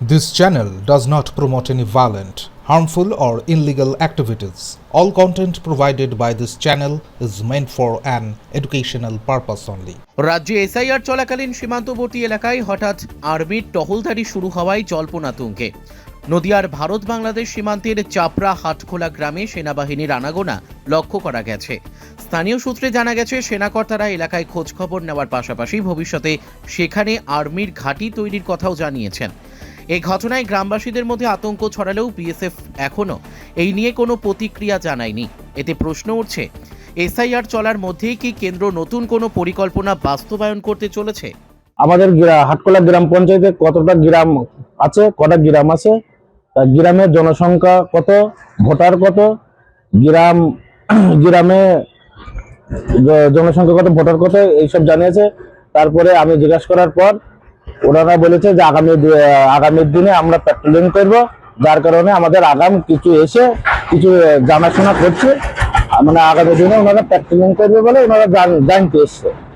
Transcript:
This channel does not promote any violent, harmful, or illegal activities. All content provided by this channel is meant for an educational purpose only. রাজ্যে SIR চলাকালীন সীমান্তবর্তী এলাকায় হঠাৎ আর্মির টহলদারি শুরু হওয়ায় জল্পনা তুঙ্গে নদিয়ার ভারত বাংলাদেশ সীমান্তের চাপড়া হাটখোলা গ্রামে সেনাবাহিনীর আনাগোনা লক্ষ্য করা গেছে স্থানীয় সূত্রে জানা গেছে সেনাকর্তারা এলাকায় খোঁজখবর নেওয়ার পাশাপাশি ভবিষ্যতে সেখানে আর্মির ঘাঁটি তৈরির কথাও জানিয়েছেন এই ঘটনায় গ্রামবাসীদের মধ্যে আতঙ্ক ছড়ালেও বিএসএফ এখনও এই নিয়ে কোনো প্রতিক্রিয়া জানায়নি। এতে প্রশ্ন উঠছে, এসআইআর চলার মধ্যেই কি কেন্দ্র নতুন কোনো পরিকল্পনা বাস্তবায়ন করতে চলেছে? আমাদের হাটকলা গ্রাম পঞ্চায়েতে কতটা গ্রাম আছে, কটা গ্রাম আছে? তা গ্রামের জনসংখ্যা কত, ভোটার কত? গ্রাম, গ্রামে জনসংখ্যা কত, ভোটার কত? এইসব জানিয়েছে। তারপরে আমি জিজ্ঞাসা করার পর ওনারা বলেছে যে আগামী আগামীর দিনে আমরা প্যাট্রোলিং করব, যার কারণে আমাদের আগাম কিছু এসে কিছু জানাশোনা করছে। মানে আগামী দিনে ওনারা প্যাট্রোলিং করবে বলে ওনারা জান- জানতে এসছে।